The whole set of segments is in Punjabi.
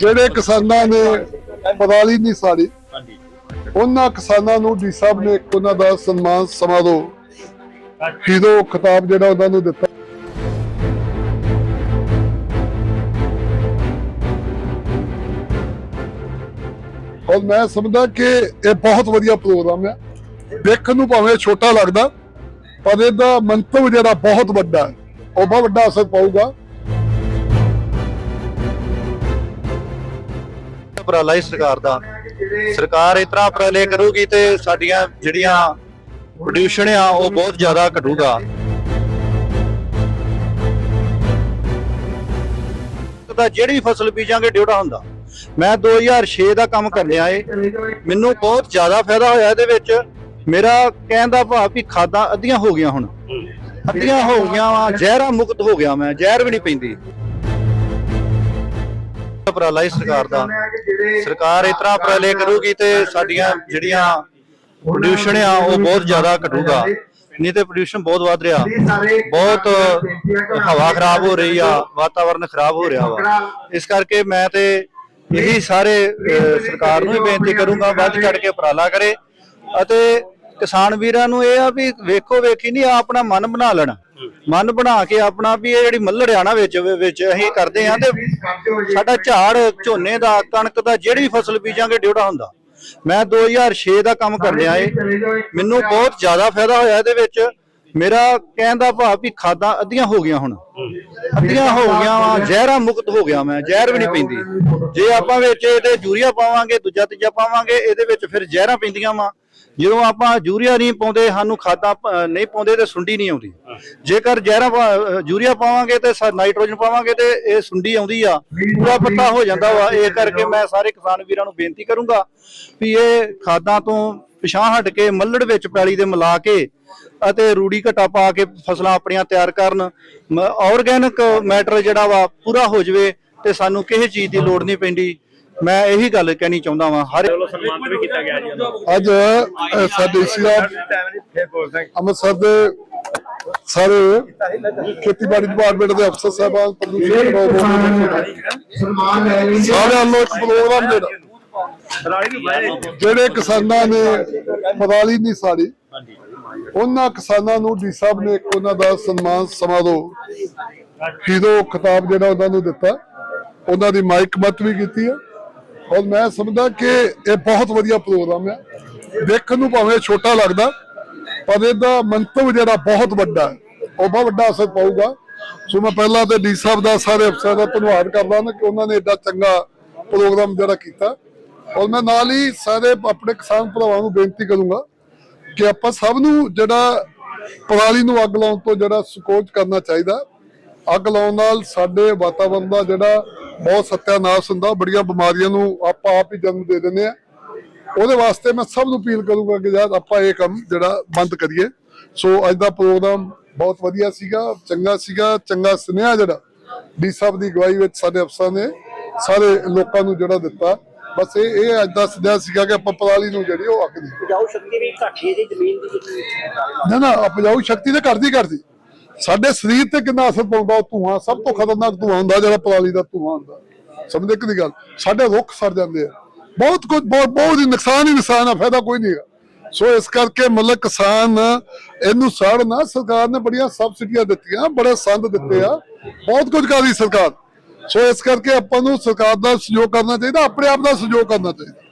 ਜਿਹੜੇ ਕਿਸਾਨਾਂ ਨੇ ਪਰਾਲੀ ਨਹੀਂ ਸਾੜੀ ਉਹਨਾਂ ਕਿਸਾਨਾਂ ਨੂੰ ਡੀ ਸਾਹਿਬ ਨੇ ਇੱਕ ਉਹਨਾਂ ਦਾ ਸਨਮਾਨ ਸਮਾਰੋਹ ਹੀਰੋ ਖਿਤਾਬ ਜਿਹੜਾ ਉਹਨਾਂ ਨੂੰ ਦਿੱਤਾ। ਔਰ ਮੈਂ ਸਮਝਦਾ ਕਿ ਇਹ ਬਹੁਤ ਵਧੀਆ ਪ੍ਰੋਗਰਾਮ ਹੈ। ਦੇਖਣ ਨੂੰ ਭਾਵੇਂ ਛੋਟਾ ਲੱਗਦਾ, ਪਰ ਇਹਦਾ ਮੰਤਵ ਜਿਹੜਾ ਬਹੁਤ ਵੱਡਾ ਹੈ, ਉਹ ਬਹੁਤ ਵੱਡਾ ਅਸਰ ਪਾਊਗਾ। ਉਪਰਾਲਾ ਹੀ ਸਰਕਾਰ ਦਾ। ਸਰਕਾਰ ਇਸ ਤਰ੍ਹਾਂ ਉਪਰਾਲੇ ਕਰੂਗੀ ਤੇ ਸਾਡੀਆਂ ਜਿਹੜੀਆਂ ਪ੍ਰੋਡਿਊਸ਼ਨ ਆ, ਉਹ ਬਹੁਤ ਜ਼ਿਆਦਾ ਘਟੂਗਾ। ਤਾਂ ਜਿਹੜੀ ਫਸਲ ਬੀਜਾਂਗੇ ਡਿਊਟਾ ਹੁੰਦਾ। ਮੈਂ 2006 ਦਾ ਕੰਮ ਕਰ ਲਿਆ ਏ। ਮੈਨੂੰ ਬਹੁਤ ਜ਼ਿਆਦਾ ਫਾਇਦਾ ਹੋਇਆ ਇਹਦੇ ਵਿੱਚ। ਮੇਰਾ ਕਹਿਣ ਦਾ ਭਾਵ ਵੀ ਖਾਦਾਂ ਅੱਧੀਆਂ ਹੋ ਗਈਆਂ ਹੁਣ। ਅੱਧੀਆਂ ਹੋ ਗਈਆਂ ਵਾ, ਜ਼ਹਿਰਾਂ ਮੁਕਤ ਹੋ ਗਿਆ ਮੈਂ, ਜ਼ਹਿਰ ਵੀ ਨਹੀਂ ਪੈਂਦੀ। ਉਪਰਾਲਾ ਹੀ ਸਰਕਾਰ ਦਾ। ਸਰਕਾਰ ਇਸ ਤਰ੍ਹਾਂ ਉਪਰਾਲੇ ਕਰੂਗੀ ਤੇ ਸਾਡੀਆਂ ਜਿਹੜੀਆਂ ਪ੍ਰੋਡਿਊਸ਼ਨ ਆ, ਉਹ ਬਹੁਤ ਜ਼ਿਆਦਾ ਘਟੂਗਾ। ਨਹੀਂ ਤੇ ਪ੍ਰੋਡਿਊਸ਼ਨ ਬਹੁਤ ਵੱਧ ਰਿਹਾ। ਬਹੁਤ ਹਵਾ ਖਰਾਬ ਹੋ ਰਹੀ ਆ, ਵਾਤਾਵਰਨ ਖਰਾਬ ਹੋ ਰਿਹਾ ਵਾ। ਇਸ ਕਰਕੇ ਮੈਂ ਤੇ ਇਹੀ ਸਾਰੇ ਸਰਕਾਰ ਨੂੰ ਹੀ ਬੇਨਤੀ ਕਰੂੰਗਾ, ਵੱਧ ਚੜ ਕੇ ਉਪਰਾਲਾ ਕਰੇ ਅਤੇ ਕਿਸਾਨ ਵੀਰਾਂ ਨੂੰ ਇਹ ਆ ਵੀ ਵੇਖੋ ਵੇਖੀ ਨਹੀਂ ਆਪਣਾ ਮਨ ਬਣਾ ਲੈਣ। ਮਨ ਬਣਾ ਕੇ ਆਪਣਾ ਵੀ ਇਹ ਜਿਹੜੀ ਮੱਲੜ ਆ ਨਾ ਵਿੱਚ ਵਿੱਚ ਅਸੀਂ ਕਰਦੇ ਆ ਤੇ ਸਾਡਾ ਝਾੜ, ਝੋਨੇ ਦਾ, ਕਣਕ ਦਾ ਜਿਹੜੀ ਵੀ ਫਸਲ ਬੀਜਾਂਗੇ ਡਿਊਟਾ ਹੁੰਦਾ। ਮੈਂ 2006 ਦਾ ਕੰਮ ਕਰ ਲਿਆ ਏ। ਮੈਨੂੰ ਬਹੁਤ ਜ਼ਿਆਦਾ ਫਾਇਦਾ ਹੋਇਆ ਇਹਦੇ ਵਿੱਚ। ਮੇਰਾ ਕਹਿਣ ਦਾ ਭਾਵ ਵੀ ਖਾਦਾਂ ਅੱਧੀਆਂ ਹੋ ਗਈਆਂ ਹੁਣ। ਅੱਧੀਆਂ ਹੋ ਗਈਆਂ ਵਾ ਜ਼ਹਿਰਾਂ ਮੁਕਤ ਹੋ ਗਿਆ ਮੈਂ, ਜ਼ਹਿਰ ਵੀ ਨਹੀਂ ਪੈਂਦੀ। ਜੇ ਆਪਾਂ ਵਿੱਚ ਇਹਦੇ ਯੂਰੀਆ ਪਾਵਾਂਗੇ, ਦੂਜਾ ਤੀਜਾ ਪਾਵਾਂਗੇ, ਇਹਦੇ ਵਿੱਚ ਫਿਰ ਜ਼ਹਿਰਾਂ ਪੈਂਦੀਆਂ ਵਾ। ਜਦੋਂ ਆਪਾਂ ਯੂਰੀਆ ਨਹੀਂ ਪਾਉਂਦੇ ਸਾਨੂੰ ਖਾਦਾਂ ਨਹੀਂ ਪਾਉਂਦੇ ਤੇ ਸੁੰਡੀ ਨਹੀਂ ਆਉਂਦੀ। ਜੇਕਰ ਜ਼ਹਿਰਾਂ ਯੂਰੀਆ ਪਾਵਾਂਗੇ ਤੇ ਨਾਈਟ੍ਰੋਜਨ ਪਾਵਾਂਗੇ ਤੇ ਇਹ ਸੁੰਡੀ ਆਉਂਦੀ ਆ ਪੂਰਾ ਪੱਤਾ ਹੋ ਜਾਂਦਾ ਵਾ। ਇਹ ਕਰਕੇ ਮੈਂ ਸਾਰੇ ਕਿਸਾਨ ਵੀਰਾਂ ਨੂੰ ਬੇਨਤੀ ਕਰੂੰਗਾ ਵੀ ਇਹ ਖਾਦਾਂ ਤੋਂ ਪਿਛਾਂ ਹਟ ਕੇ ਮੱਲੜ ਵਿੱਚ ਪੈਲੀ ਦੇ ਮਿਲਾ ਕੇ ਅਤੇ ਰੂੜੀ ਘਟਾ ਪਾ ਕੇ ਫਸਲਾਂ ਆਪਣੀਆਂ ਤਿਆਰ ਕਰਨ ਆਰਗੈਨਿਕ ਮੈਟਰ ਜਿਹੜਾ ਵਾ ਪੂਰਾ ਹੋ ਜਾਵੇ ਤੇ ਸਾਨੂੰ ਕਿਸੇ ਚੀਜ਼ ਦੀ ਲੋੜ ਨਹੀਂ ਪੈਂਦੀ। ਮੈਂ ਇਹੀ ਗੱਲ ਕਹਿਣੀ ਚਾਹੁੰਦਾ ਵਾਂ ਹਰ ਸਨਮਾਨਿਤ ਵੀ ਕੀਤਾ ਗਿਆ ਜੀ ਉਹਨਾਂ ਨੂੰ ਅੱਜ ਅ, ਸਾਡੇ ਅੰਮ੍ਰਿਤਸਰ ਦੇ ਸਾਰੇ ਖੇਤੀਬਾੜੀ ਡਿਪਾਰਟਮੈਂਟ ਦੇ ਅਫਸਰ ਸਾਹਿਬਾਨ ਪ੍ਰਦੂਸ਼ਣ ਸਨਮਾਨ ਲੈ ਲਈ ਸਾਰੇ ਵੱਲੋਂ ਇੱਕ ਪ੍ਰੋਗਰਾਮ ਜਿਹੜਾ ਜਿਹੜੇ ਕਿਸਾਨਾਂ ਨੇ ਪਰਾਲੀ ਨਹੀਂ ਸਾੜੀ ਉਹਨਾਂ ਕਿਸਾਨਾਂ ਨੂੰ ਡੀ ਸਾਹਿਬ ਨੇ ਇੱਕ ਉਹਨਾਂ ਦਾ ਸਨਮਾਨ ਸਮਾਰੋਹ ਹੀਰੋ ਖਿਤਾਬ ਜਿਹੜਾ ਉਹਨਾਂ ਨੂੰ ਦਿੱਤਾ ਉਹਨਾਂ ਦੀ ਮਾਈਕ ਮਤ ਵੀ ਕੀਤੀ ਹੈ ਔਰ ਮੈਂ ਸਮਝਦਾ ਕਿ ਇਹ ਬਹੁਤ ਵਧੀਆ ਪ੍ਰੋਗਰਾਮ ਹੈ ਦੇਖਣ ਨੂੰ ਭਾਵੇਂ ਛੋਟਾ ਲੱਗਦਾ, ਪਰ ਇਹਦਾ ਮੰਤਵ ਜਿਹੜਾ ਬਹੁਤ ਵੱਡਾ ਹੈ। ਉਹ ਬਹੁਤ ਵੱਡਾ ਅਸਰ ਪਾਊਗਾ। ਸੋ ਮੈਂ ਪਹਿਲਾਂ ਤੇ ਡੀ ਸਾਹਿਬ ਦਾ ਸਾਰੇ ਅਫਸਰਾਂ ਦਾ ਧੰਨਵਾਦ ਕਰਦਾ ਨਾ ਕਿ ਉਹਨਾਂ ਨੇ ਐਡਾ ਚੰਗਾ ਪ੍ਰੋਗਰਾਮ ਜਿਹੜਾ ਕੀਤਾ। ਔਰ ਮੈਂ ਨਾਲ ਹੀ ਸਾਰੇ ਆਪਣੇ ਕਿਸਾਨ ਭਰਾਵਾਂ ਨੂੰ ਬੇਨਤੀ ਕਰੂੰਗਾ ਕਿ ਆਪਾਂ ਸਭ ਨੂੰ ਜਿਹੜਾ ਪਰਾਲੀ ਨੂੰ ਅੱਗ ਲਾਉਣ ਤੋਂ ਜਿਹੜਾ ਸਕੋਚ ਕਰਨਾ ਚਾਹੀਦਾ, ਅੱਗ ਲਾਉਣ ਨਾਲ ਸਾਡੇ ਵਾਤਾਵਰਣ ਦਾ ਜਿਹੜਾ ਬਹੁਤ ਸੱਤਿਆਨਾਸ਼ ਹੁੰਦਾ ਬੜੀਆਂ ਬਿਮਾਰੀਆਂ ਨੂੰ ਆਪਾਂ ਆਪ ਹੀ ਜਨਮ ਦੇ ਦਿੰਦੇ ਆ ਉਹਦੇ ਵਾਸਤੇ ਮੈਂ ਸਭ ਨੂੰ ਅਪੀਲ ਕਰੂੰਗਾ ਕਿ ਯਾਰ ਆਪਾਂ ਇਹ ਕੰਮ ਜਿਹੜਾ ਬੰਦ ਕਰੀਏ। ਸੋ ਅੱਜ ਦਾ ਪ੍ਰੋਗਰਾਮ ਬਹੁਤ ਵਧੀਆ ਸੀਗਾ ਚੰਗਾ ਸੀਗਾ ਚੰਗਾ ਸੁਨੇਹਾ ਜਿਹੜਾ ਡੀ ਸਾਹਿਬ ਦੀ ਅਗਵਾਈ ਵਿੱਚ ਸਾਡੇ ਅਫਸਰਾਂ ਨੇ ਸਾਰੇ ਲੋਕਾਂ ਨੂੰ ਜਿਹੜਾ ਦਿੱਤਾ। ਬਸ ਇਹ ਇਹ ਅੱਜ ਦਾ ਸੁਨੇਹਾ ਸੀਗਾ ਕਿ ਆਪਾਂ ਪਰਾਲੀ ਨੂੰ ਜਿਹੜੀ ਉਹ ਅੱਗ ਦੀ ਉਪਜਾਊ ਸ਼ਕਤੀ ਵੀ ਘੱਟ ਹੈ ਜੀ ਜ਼ਮੀਨ ਦੀ ਨਾ ਨਾ ਉਪਜਾਊ ਸ਼ਕਤੀ ਤੇ ਕਰਦੀ ਕਰਦੀ ਸਾਡੇ ਸਰੀਰ ਤੇ ਕਿੰਨਾ ਅਸਰ ਪਾਉਂਦਾ ਉਹ ਧੂਆਂ, ਸਭ ਤੋਂ ਖਤਰਨਾਕ ਧੂਆਂ ਹੁੰਦਾ ਜਿਹੜਾ ਪਰਾਲੀ ਦਾ ਧੂਆਂ ਹੁੰਦਾ। ਸਮਝਦੇ ਕਿ ਨਹੀਂ ਗੱਲ? ਸਾਡੇ ਰੁੱਖ ਸੜ ਜਾਂਦੇ ਆ। ਬਹੁਤ ਕੁਝ, ਬਹੁਤ ਬਹੁਤ ਹੀ ਨੁਕਸਾਨ ਹੀ ਨੁਕਸਾਨ ਆ, ਫਾਇਦਾ ਕੋਈ ਨਹੀਂਗਾ ਸੋ ਇਸ ਕਰਕੇ ਮਤਲਬ ਕਿਸਾਨ ਇਹਨੂੰ ਸੜ ਸਰਕਾਰ ਨੇ ਬੜੀਆਂ ਸਬਸਿਡੀਆਂ ਦਿੱਤੀਆਂ, ਬੜੇ ਸੰਦ ਦਿੱਤੇ ਆ। ਬਹੁਤ ਕੁਝ ਕਰ ਰਹੀ ਸਰਕਾਰ। ਸੋ ਇਸ ਕਰਕੇ ਆਪਾਂ ਨੂੰ ਸਰਕਾਰ ਦਾ ਸਹਿਯੋਗ ਕਰਨਾ ਚਾਹੀਦਾ, ਆਪਣੇ ਆਪ ਦਾ ਸਹਿਯੋਗ ਕਰਨਾ ਚਾਹੀਦਾ।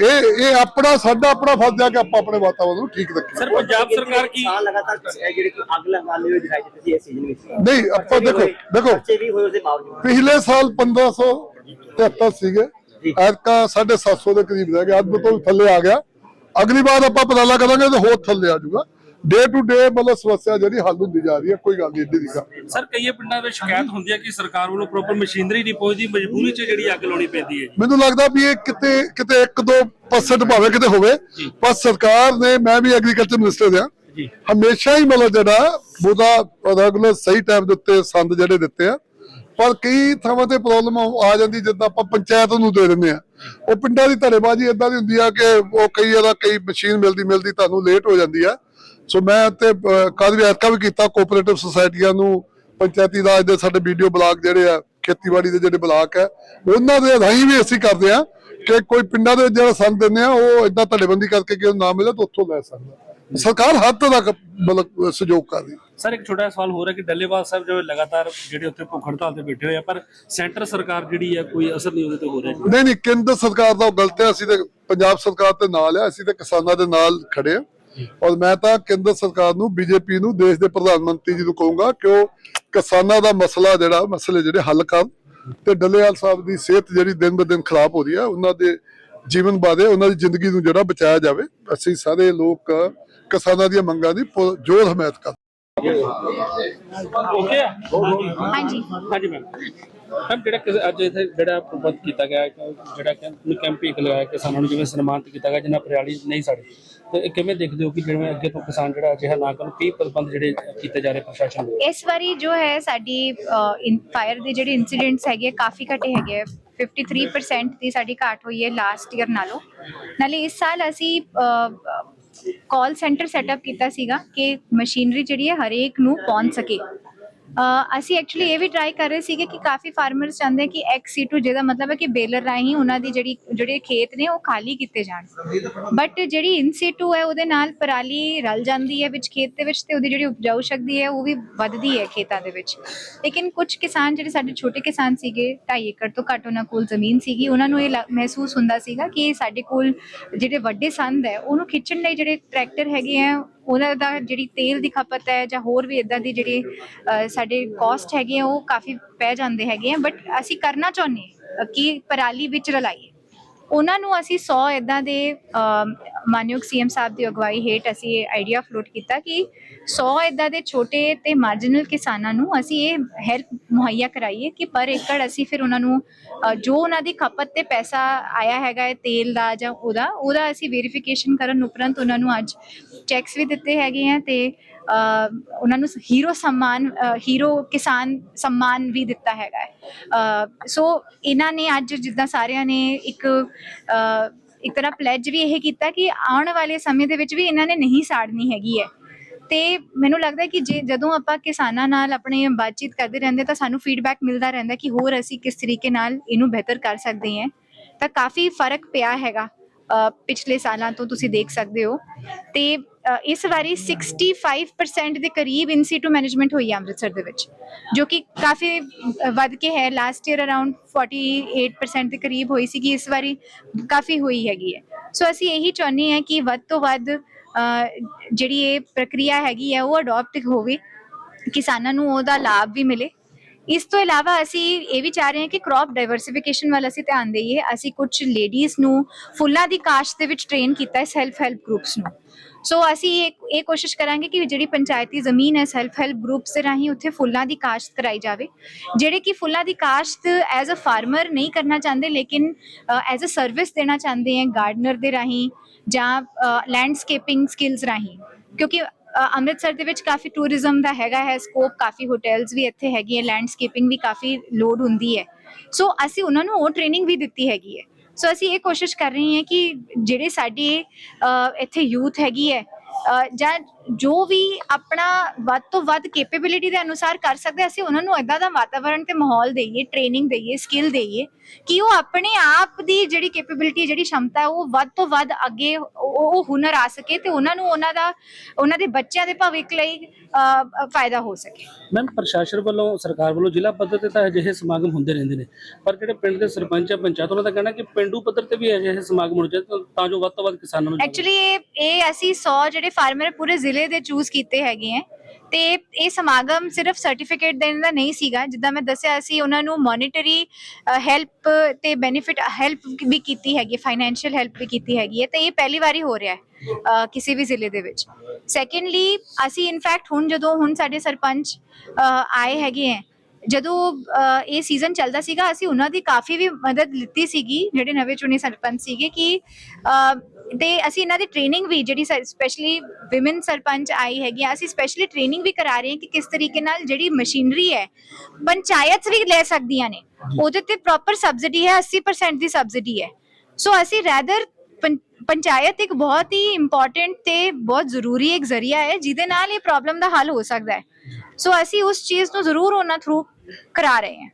ਇਹ ਇਹ ਆਪਣਾ ਸਾਡਾ ਆਪਣਾ ਫਰਜ਼ ਹੈ ਕਿ ਆਪਾਂ ਆਪਣੇ ਵਾਤਾਵਰਨ ਨੂੰ ਠੀਕ ਰੱਖੀਏ। ਸਰ ਪੰਜਾਬ ਸਰਕਾਰ ਕੀ ਕਿਸਾਨ ਲਗਾਤਾਰ ਇਹ ਜਿਹੜੇ ਕਿ ਅੱਗ ਲਗਾਉਂਦੇ ਹੋਏ ਦਿਖਾਈ ਦਿੱਤੇ ਸੀ ਇਸ ਸੀਜ਼ਨ ਵਿੱਚ ਨਹੀਂ ਆਪਾਂ ਦੇਖੋ ਦੇਖੋ। ਪਿਛਲੇ ਸਾਲ 1573 ਸੀਗੇ। ਐਤਕਾ 750 ਦੇ ਕਰੀਬ ਰਹਿ ਗਿਆ ਅੱਜ ਤੋਂ ਵੀ ਥੱਲੇ ਆ ਗਿਆ। ਅਗਲੀ ਵਾਰ ਆਪਾਂ ਪਤਾਲਾ ਕਰਾਂਗੇ ਤੇ ਹੋਰ ਥੱਲੇ ਆ ਜਾਊਗਾ। ਡੇ ਟੂ ਡੇ ਮਤਲਬ ਸਮੱਸਿਆ ਜਿਹੜੀ ਹੱਲ ਹੁੰਦੀ ਜਾ ਰਹੀ ਹੈ ਕੋਈ ਗੱਲ ਨਹੀਂ ਏਡੀ ਦੀ ਗੱਲ ਸਰ ਕਈ ਪਿੰਡਾਂ ਵਿੱਚ ਸ਼ਿਕਾਇਤ ਹੁੰਦੀ ਹੈ ਕਿ ਸਰਕਾਰ ਵੱਲੋਂ ਪ੍ਰੋਪਰ ਮਸ਼ੀਨਰੀ ਨਹੀਂ ਪਹੁੰਚਦੀ ਮਜਬੂਰੀ 'ਚ ਜਿਹੜੀ ਅੱਗ ਲਾਉਣੀ ਪੈਂਦੀ ਹੈ ਮੈਨੂੰ ਲੱਗਦਾ ਵੀ ਇਹ ਕਿਤੇ ਕਿਤੇ 1-2% ਭਾਵੇਂ ਕਿਤੇ ਹੋਵੇ ਪਰ ਸਰਕਾਰ ਨੇ ਮੈਂ ਵੀ ਐਗਰੀਕਲਚਰ ਮਿਨਿਸਟਰ ਹਾਂ। ਹਮੇਸ਼ਾ ਹੀ ਮਤਲਬ ਜਿਹੜਾ ਉਹਦਾ ਰੈਗੂਲਰ ਸਹੀ ਟਾਈਮ ਦੇ ਉੱਤੇ ਸੰਦ ਜਿਹੜੇ ਦਿੱਤੇ ਆ ਪਰ ਕਈ ਥਾਵਾਂ ਤੇ ਪ੍ਰੋਬਲਮ ਆ ਜਾਂਦੀ ਜਿੱਦਾਂ ਆਪਾਂ ਪੰਚਾਇਤ ਨੂੰ ਦੇ ਦਿੰਦੇ ਆ। ਉਹ ਪਿੰਡਾਂ ਦੀ ਧੜੇਬਾਜ਼ੀ ਇਦਾਂ ਦੀ ਹੁੰਦੀ ਆ ਕਿ ਉਹ ਕਈ ਇਹਦਾ ਕਈ ਮਸ਼ੀਨ ਮਿਲਦੀ ਮਿਲਦੀ ਤੁਹਾਨੂੰ ਲੇਟ ਹੋ ਜਾਂਦੀ ਆ। ਸੋ ਮੈਂ ਤੇ ਕੱਲ੍ਹ ਵੀ ਐਤਕਾ ਵੀ ਕੀਤਾ ਕੋਆਪਰੇਟਿਵ ਸੁਸਾਇਟੀਆਂ ਨੂੰ ਪੰਚਾਇਤੀ ਰਾਜ ਦੇ ਸਾਡੇ ਵੀਡੀਓ ਬਲਾਕ ਜਿਹੜੇ ਆ ਖੇਤੀਬਾੜੀ ਦੇ ਜਿਹੜੇ ਬਲਾਕ ਹੈ ਉਹਨਾਂ ਦੇ ਰਾਹੀਂ ਵੀ ਅਸੀਂ ਕਰਦੇ ਆ ਕਿ ਕੋਈ ਪਿੰਡਾਂ ਦੇ ਜਿਹੜਾ ਸੰਦ ਦਿੰਦੇ ਆ ਉਹ ਇਦਾਂ ਧੜੇਬੰਦੀ ਕਰਕੇ ਕਿ ਉਹ ਨਾ ਮਿਲੇ ਤਾਂ ਉੱਥੋਂ ਲੈ ਸਕਦਾ ਸਰਕਾਰ ਹੱਦ ਤੱਕ ਮਤਲਬ ਸਹਿਯੋਗ ਕਰ ਰਹੀ ਸਰ ਇੱਕ ਛੋਟਾ ਸਵਾਲ ਹੋ ਰਿਹਾ ਕਿ ਡੱਲੇਵਾਲ ਸਾਹਿਬ ਜੋ ਲਗਾਤਾਰ ਜਿਹੜੇ ਉੱਥੇ ਭੁੱਖ ਹੜਤਾਲ ਤੇ ਬੈਠੇ ਹੋਏ ਆ ਪਰ ਸੈਂਟਰ ਸਰਕਾਰ ਜਿਹੜੀ ਹੈ ਕੋਈ ਅਸਰ ਨਹੀਂ ਉਹਦੇ ਤੇ ਹੋ ਰਿਹਾ। ਨਹੀਂ ਨਹੀਂ ਕੇਂਦਰ ਸਰਕਾਰ ਦਾ ਉਹ ਗਲਤ ਹੈ ਅਸੀਂ ਤੇ ਪੰਜਾਬ ਸਰਕਾਰ ਤੇ ਨਾਲ ਆ ਅਸੀਂ ਤੇ ਕਿਸਾਨਾਂ ਦੇ ਨਾਲ ਖੜੇ ਆ। ਔਰ ਮੈਂ ਤਾਂ ਕੇਂਦਰ ਸਰਕਾਰ ਨੂੰ ਬੀਜੇਪੀ ਨੂੰ ਦੇਸ਼ ਦੇ ਪ੍ਰਧਾਨ ਮੰਤਰੀ ਜੀ ਨੂੰ ਕਹੂੰਗਾ ਕਿ ਉਹ ਕਿਸਾਨਾਂ ਦਾ ਮਸਲਾ ਜਿਹੜਾ ਮਸਲੇ ਜਿਹੜੇ ਹੱਲ ਕਰਨ ਤੇ ਡੱਲੇਵਾਲ ਸਾਹਿਬ ਦੀ ਸਿਹਤ ਜਿਹੜੀ ਦਿਨ ਬ ਦਿਨ ਖਰਾਬ ਹੋ ਰਹੀ ਹੈ ਉਹਨਾਂ ਦੇ ਜੀਵਨ ਬਾਰੇ ਉਹਨਾਂ ਦੀ ਜ਼ਿੰਦਗੀ ਨੂੰ ਜਿਹੜਾ ਬਚਾਇਆ ਜਾਵੇ ਅਸੀਂ ਸਾਰੇ ਲੋਕ ਕਿਸਾਨਾਂ ਦੀਆਂ ਮੰਗਾਂ ਦੀ ਜੋਰ ਹਮਾਇਤ ਕਰ ਓਕੇ ਹਾਂਜੀ। ਹਾਂਜੀ ਮੈਮ ਮੈਮ ਜਿਹੜਾ ਕਿ ਅੱਜ ਇੱਥੇ ਜਿਹੜਾ ਪ੍ਰਬੰਧ ਕੀਤਾ ਗਿਆ ਹੈ, ਜਿਹੜਾ ਕੈਂਪ ਕੈਂਪ ਇੱਕ ਲਗਾਇਆ ਕਿਸਾਨਾਂ ਨੂੰ ਜਿਵੇਂ ਸਨਮਾਨਿਤ ਕੀਤਾ ਗਿਆ ਜਿਨ੍ਹਾਂ ਪਰਿਆਲੀ ਨਹੀਂ ਸਾੜੀ। ਤੇ ਇਹ ਕਿਵੇਂ ਦੇਖਦੇ ਹੋ ਕਿ ਜਿਵੇਂ ਅੱਗੇ ਤੋਂ ਕਿਸਾਨ ਜਿਹੜਾ ਅਜਿਹਾ ਨਾ ਕਰਨ, ਕੀ ਪ੍ਰਬੰਧ ਜਿਹੜੇ ਕੀਤੇ ਜਾ ਰਹੇ ਪ੍ਰਸ਼ਾਸਨ ਵੱਲੋਂ ਇਸ ਵਾਰੀ ਜੋ ਹੈ ਸਾਡੀ ਫਾਇਰ ਦੇ ਜਿਹੜੇ ਇਨਸੀਡੈਂਟਸ ਹੈਗੇ ਕਾਫੀ ਘਟੇ ਹੈਗੇ 53% ਦੀ ਸਾਡੀ ਘਾਟ ਹੋਈ ਹੈ ਲਾਸਟ ਈਅਰ ਨਾਲੋਂ। ਨਾਲੇ ਇਸ ਸਾਲ ਅਸੀਂ ਕਾਲ ਸੈਂਟਰ ਸੈਟਅਪ ਕੀਤਾ ਸੀਗਾ ਕਿ ਮਸ਼ੀਨਰੀ ਜਿਹੜੀ ਹੈ ਹਰੇਕ ਨੂੰ ਪਹੁੰਚ ਸਕੇ। ਅਸੀਂ ਐਕਚੁਅਲੀ ਇਹ ਵੀ ਟਰਾਈ ਕਰ ਰਹੇ ਸੀਗੇ ਕਿ ਕਾਫੀ ਫਾਰਮਰਸ ਚਾਹੁੰਦੇ ਕਿ ਐਕਸ ਸੀਟੂ ਜਿਹਦਾ ਮਤਲਬ ਹੈ ਕਿ ਬੇਲਰ ਰਾਹੀਂ ਉਹਨਾਂ ਦੀ ਜਿਹੜੀ, ਜਿਹੜੇ ਖੇਤ ਨੇ ਉਹ ਖਾਲੀ ਕੀਤੇ ਜਾਣ। ਬਟ ਜਿਹੜੀ ਇਨ ਸੀਟੂ ਹੈ, ਉਹਦੇ ਨਾਲ ਪਰਾਲੀ ਰਲ ਜਾਂਦੀ ਹੈ ਵਿੱਚ ਖੇਤ ਦੇ ਵਿੱਚ ਤੇ ਉਹਦੀ ਜਿਹੜੀ ਉਪਜਾਊ ਸ਼ਕਤੀ ਹੈ, ਉਹ ਵੀ ਵੱਧਦੀ ਹੈ ਖੇਤਾਂ ਦੇ ਵਿੱਚ। ਲੇਕਿਨ ਕੁਝ ਕਿਸਾਨ ਜਿਹੜੇ ਸਾਡੇ ਛੋਟੇ ਕਿਸਾਨ ਸੀਗੇ 2.5 ਏਕੜ ਤੋਂ ਘੱਟ ਉਹਨਾਂ ਕੋਲ ਜ਼ਮੀਨ ਸੀਗੀ, ਉਹਨਾਂ ਨੂੰ ਇਹ ਲ- ਮਹਿਸੂਸ ਹੁੰਦਾ ਸੀਗਾ ਕਿ ਸਾਡੇ ਕੋਲ ਜਿਹੜੇ ਵੱਡੇ ਸੰਦ ਹੈ, ਉਹਨੂੰ ਖਿੱਚਣ ਲਈ ਜਿਹੜੇ ਟਰੈਕਟਰ ਹੈਗੇ ਆ ਉਹਨਾਂ ਦਾ ਜਿਹੜੀ ਤੇਲ ਦੀ ਖਪਤ ਹੈ ਜਾਂ ਹੋਰ ਵੀ ਇਦਾਂ ਦੀ ਜਿਹੜੀ ਅ, ਸਾਡੇ ਕੋਸਟ ਹੈਗੇ ਆ ਉਹ ਕਾਫੀ ਪੈ ਜਾਂਦੇ ਹੈਗੇ ਆ ਬਟ ਅਸੀਂ ਕਰਨਾ ਚਾਹੁੰਦੇ ਹਾਂ ਕਿ ਪਰਾਲੀ ਵਿੱਚ ਰਲਾਈਏ। ਉਹਨਾਂ ਨੂੰ ਅਸੀਂ 100 ਇਦਾਂ ਦੇ ਅਮ, ਮਾਨਯੋਗ ਸੀਐਮ ਸਾਹਿਬ ਦੀ ਅਗਵਾਈ ਹੇਠ ਅਸੀਂ ਇਹ ਆਈਡੀਆ ਫਲੋਟ ਕੀਤਾ ਕਿ 100 ਇਦਾਂ ਦੇ ਛੋਟੇ ਤੇ ਮਾਰਜਨਲ ਕਿਸਾਨਾਂ ਨੂੰ ਅਸੀਂ ਇਹ ਹੈਲਪ ਮੁਹੱਈਆ ਕਰਾਈਏ ਕਿ ਪਰ ਏਕੜ ਅਸੀਂ ਫਿਰ ਉਹਨਾਂ ਨੂੰ ਜੋ ਉਹਨਾਂ ਦੀ ਖਪਤ ਤੇ ਪੈਸਾ ਆਇਆ ਹੈਗਾ ਹੈ ਤੇਲ ਦਾ ਜਾਂ ਉਹਦਾ ਉਹਦਾ ਅਸੀਂ ਵੈਰੀਫਿਕੇਸ਼ਨ ਕਰਨ ਉਪਰੰਤ ਉਹਨਾਂ ਨੂੰ ਅੱਜ ਚੈੱਕਸ ਵੀ ਦਿੱਤੇ ਹੈਗੇ ਆ ਤੇ ਉਹਨਾਂ ਨੂੰ ਹੀਰੋ ਸਨਮਾਨ ਹੀਰੋ ਕਿਸਾਨ ਸਨਮਾਨ ਵੀ ਦਿੱਤਾ ਹੈਗਾ ਸੋ ਇਹਨਾਂ ਨੇ ਅੱਜ ਜਿੱਦਾਂ ਸਾਰਿਆਂ ਨੇ ਇੱਕ ਇੱਕ ਤਰ੍ਹਾਂ ਪਲੇਜ ਵੀ ਇਹ ਕੀਤਾ ਕਿ ਆਉਣ ਵਾਲੇ ਸਮੇਂ ਦੇ ਵਿੱਚ ਵੀ ਇਹਨਾਂ ਨੇ ਨਹੀਂ ਸਾੜਨੀ ਹੈਗੀ ਹੈ। ਤੇ ਮੈਨੂੰ ਲੱਗਦਾ ਕਿ ਜੇ ਜਦੋਂ ਆਪਾਂ ਕਿਸਾਨਾਂ ਨਾਲ ਆਪਣੇ ਬਾਤਚੀਤ ਕਰਦੇ ਰਹਿੰਦੇ ਤਾਂ ਸਾਨੂੰ ਫੀਡਬੈਕ ਮਿਲਦਾ ਰਹਿੰਦਾ ਕਿ ਹੋਰ ਅਸੀਂ ਕਿਸ ਤਰੀਕੇ ਨਾਲ ਇਹਨੂੰ ਬਿਹਤਰ ਕਰ ਸਕਦੇ ਹਾਂ। ਤਾਂ ਕਾਫੀ ਫ਼ਰਕ ਪਿਆ ਹੈਗਾ ਪਿਛਲੇ ਸਾਲਾਂ ਤੋਂ ਤੁਸੀਂ ਦੇਖ ਸਕਦੇ ਹੋ। ਤੇ ਇਸ ਵਾਰੀ 65% ਦੇ ਕਰੀਬ ਇਨਸੀਟੂ ਮੈਨੇਜਮੈਂਟ ਹੋਈ ਹੈ ਅੰਮ੍ਰਿਤਸਰ ਦੇ ਵਿੱਚ, ਜੋ ਕਿ ਕਾਫੀ ਵੱਧ ਕੇ ਹੈ। ਲਾਸਟ ਈਅਰ ਅਰਾਊਂਡ 48% ਦੇ ਕਰੀਬ ਹੋਈ ਸੀਗੀ, ਇਸ ਵਾਰੀ ਕਾਫੀ ਹੋਈ ਹੈਗੀ ਹੈ। ਸੋ ਅਸੀਂ ਇਹੀ ਚਾਹੁੰਦੇ ਹਾਂ ਕਿ ਵੱਧ ਤੋਂ ਵੱਧ ਜਿਹੜੀ ਇਹ ਪ੍ਰਕਿਰਿਆ ਹੈਗੀ ਹੈ, ਉਹ ਅਡਾਪਟ ਹੋਵੇ। ਕਿਸਾਨਾਂ ਨੂੰ ਉਹਦਾ ਲਾਭ ਵੀ ਮਿਲੇ। ਇਸ ਤੋਂ ਇਲਾਵਾ ਅਸੀਂ ਇਹ ਵੀ ਚਾਹ ਰਹੇ ਹਾਂ ਕਿ ਕ੍ਰੌਪ ਡਾਈਵਰਸਿਫਿਕੇਸ਼ਨ ਵੱਲ ਅਸੀਂ ਧਿਆਨ ਦੇਈਏ। ਅਸੀਂ ਕੁਝ ਲੇਡੀਜ਼ ਨੂੰ ਫੁੱਲਾਂ ਦੀ ਕਾਸ਼ਤ ਦੇ ਵਿੱਚ ਟ੍ਰੇਨ ਕੀਤਾ ਹੈ ਸੈਲਫ ਹੈਲਪ ਗਰੁੱਪਸ ਨੂੰ। ਸੋ ਅਸੀਂ ਇਹ ਇਹ ਕੋਸ਼ਿਸ਼ ਕਰਾਂਗੇ ਕਿ ਜਿਹੜੀ ਪੰਚਾਇਤੀ ਜ਼ਮੀਨ ਹੈ ਸੈਲਫ ਹੈਲਪ ਗਰੁੱਪਸ ਦੇ ਰਾਹੀਂ ਉੱਥੇ ਫੁੱਲਾਂ ਦੀ ਕਾਸ਼ਤ ਕਰਾਈ ਜਾਵੇ। ਜਿਹੜੇ ਕਿ ਫੁੱਲਾਂ ਦੀ ਕਾਸ਼ਤ ਐਜ਼ ਅ ਫਾਰਮਰ ਨਹੀਂ ਕਰਨਾ ਚਾਹੁੰਦੇ, ਲੇਕਿਨ ਐਜ਼ ਅ ਸਰਵਿਸ ਦੇਣਾ ਚਾਹੁੰਦੇ ਹੈ ਗਾਰਡਨਰ ਦੇ ਰਾਹੀਂ ਜਾਂ ਲੈਂਡਸਕੇਪਿੰਗ ਸਕਿੱਲਸ ਰਾਹੀਂ। ਕਿਉਂਕਿ ਅੰਮ੍ਰਿਤਸਰ ਦੇ ਵਿੱਚ ਕਾਫੀ ਟੂਰਿਜ਼ਮ ਦਾ ਹੈਗਾ ਹੈ ਸਕੋਪ ਕਾਫੀ ਹੋਟਲਸ ਵੀ ਇੱਥੇ ਹੈਗੀ ਹੈ ਲੈਂਡਸਕੇਪਿੰਗ ਵੀ ਕਾਫੀ ਲੋਡ ਹੁੰਦੀ ਹੈ। ਸੋ ਅਸੀਂ ਉਹਨਾਂ ਨੂੰ ਉਹ ਟ੍ਰੇਨਿੰਗ ਵੀ ਦਿੱਤੀ ਹੈਗੀ ਹੈ। ਸੋ ਅਸੀਂ ਇਹ ਕੋਸ਼ਿਸ਼ ਕਰ ਰਹੇ ਹਾਂ ਕਿ ਜਿਹੜੇ ਸਾਡੇ ਇੱਥੇ ਯੂਥ ਹੈਗੀ ਹੈ ਜਾਂ ਜੋ ਵੀ ਆਪਣਾ ਵੱਧ ਤੋਂ ਵੱਧ ਕੈਪੇਬਿਲਿਟੀ ਦੇ ਅਨੁਸਾਰ ਕਰ ਸਕਦੇ ਅਸੀਂ ਉਹਨਾਂ ਨੂੰ ਇਦਾਂ ਦਾ ਵਾਤਾਵਰਣ ਤੇ ਮਾਹੌਲ ਦੇਈਏ ਟ੍ਰੇਨਿੰਗ ਦੇਈਏ ਸਕਿੱਲ ਦੇਈਏ ਕਿ ਉਹ ਆਪਣੇ ਆਪ ਦੀ ਜਿਹੜੀ ਕੈਪੇਬਿਲਿਟੀ ਜਿਹੜੀ ਸ਼ਮਤਾ ਉਹ ਵੱਧ ਤੋਂ ਵੱਧ ਅੱਗੇ ਉਹ ਹੁਨਰ ਆ ਸਕੇ ਤੇ ਉਹਨਾਂ ਨੂੰ ਉਹਨਾਂ ਦਾ ਉਹਨਾਂ ਦੇ ਬੱਚਿਆਂ ਦੇ ਭਵਿੱਖ ਲਈ ਫਾਇਦਾ ਹੋ ਸਕੇ। ਮੈਮ ਪ੍ਰਸ਼ਾਸਨ ਵੱਲੋਂ ਸਰਕਾਰ ਵੱਲੋਂ ਜ਼ਿਲ੍ਹਾ ਪੱਧਰ ਤੇ ਤਾਂ ਅਜਿਹੇ ਸਮਾਗਮ ਹੁੰਦੇ ਰਹਿੰਦੇ ਨੇ ਪਰ ਜਿਹੜੇ ਪਿੰਡ ਦੇ ਸਰਪੰਚ ਆ ਪੰਚਾਇਤ ਉਹਨਾਂ ਦਾ ਕਹਿਣਾ ਕਿ ਪਿੰਡੂ ਪੱਧਰ ਤੇ ਵੀ ਅਜਿਹੇ ਸਮਾਗਮ ਹੋਣੇ ਚਾਹੀਦੇ ਤਾਂ- ਜੋ ਵੱਧ ਤੋਂ ਵੱਧ ਕਿਸਾਨਾਂ ਨੂੰ ਐਕਚੁਅਲੀ ਇਹ ਅਸੀਂ 100 ਜਿਹੜੇ ਫਾਰਮਰ ਪੂਰੇ ਜ਼ਿਲ੍ਹੇ ਦੇ ਚੂਜ਼ ਕੀਤੇ ਹੈਗੇ ਹੈ। ਤੇ ਇਹ ਸਮਾਗਮ ਸਿਰਫ ਸਰਟੀਫਿਕੇਟ ਦੇਣ ਦਾ ਨਹੀਂ ਸੀਗਾ। ਜਿੱਦਾਂ ਮੈਂ ਦੱਸਿਆ, ਅਸੀਂ ਉਹਨਾਂ ਨੂੰ ਮੋਨਿਟਰੀ ਹੈਲਪ ਤੇ ਬੈਨੀਫਿਟ ਹੈਲਪ ਵੀ ਕੀਤੀ ਹੈਗੀ ਫਾਈਨੈਂਸ਼ੀਅਲ ਹੈਲਪ ਵੀ ਕੀਤੀ ਹੈਗੀ ਹੈ। ਤੇ ਇਹ ਪਹਿਲੀ ਵਾਰੀ ਹੋ ਰਿਹਾ ਹੈ ਕਿਸੇ ਵੀ ਜ਼ਿਲ੍ਹੇ ਦੇ ਵਿੱਚ। ਸੈਕੰਡਲੀ ਅਸੀਂ ਇਨਫੈਕਟ ਹੁਣ ਜਦੋਂ, ਹੁਣ ਸਾਡੇ ਸਰਪੰਚ ਆਏ ਹੈਗੇ ਹੈ, ਜਦੋਂ ਇਹ ਸੀਜ਼ਨ ਚੱਲਦਾ ਸੀਗਾ, ਅਸੀਂ ਉਹਨਾਂ ਦੀ ਕਾਫੀ ਵੀ ਮਦਦ ਲਿੱਤੀ ਸੀਗੀ, ਜਿਹੜੇ ਨਵੇਂ ਚੁਣੇ ਸਰਪੰਚ ਸੀਗੇ ਕਿ ਤੇ ਅਸੀਂ ਇਹਨਾਂ ਦੀ ਟ੍ਰੇਨਿੰਗ ਵੀ ਜਿਹੜੀ ਸਪੈਸ਼ਲੀ ਔਮਨ ਸਰਪੰਚ ਆਈ ਹੈਗੀ ਆ, ਅਸੀਂ ਸਪੈਸ਼ਲੀ ਟ੍ਰੇਨਿੰਗ ਵੀ ਕਰਾ ਰਹੇ ਹਾਂ ਕਿ ਕਿਸ ਤਰੀਕੇ ਨਾਲ ਜਿਹੜੀ ਮਸ਼ੀਨਰੀ ਹੈ ਪੰਚਾਇਤ ਵੀ ਲੈ ਸਕਦੀਆਂ ਨੇ। ਉਹਦੇ ਤੇ ਪ੍ਰੋਪਰ ਸਬਸਿਡੀ ਹੈ 80% ਦੀ ਸਬਸਿਡੀ ਹੈ। ਸੋ ਅਸੀਂ ਰੈਦਰ ਪੰਚਾਇਤ ਇੱਕ ਬਹੁਤ ਹੀ ਇੰਪੋਰਟੈਂਟ ਤੇ ਬਹੁਤ ਜ਼ਰੂਰੀ ਇੱਕ ਜ਼ਰੀਆ ਹੈ ਜਿਹਦੇ ਨਾਲ ਇਹ ਪ੍ਰੋਬਲਮ ਦਾ ਹੱਲ ਹੋ ਸਕਦਾ ਹੈ। ਸੋ ਅਸੀਂ ਉਸ ਚੀਜ਼ ਨੂੰ ਜ਼ਰੂਰ ਉਹਨਾਂ ਥਰੂ ਕਰਾ ਰਹੇ ਹਾਂ।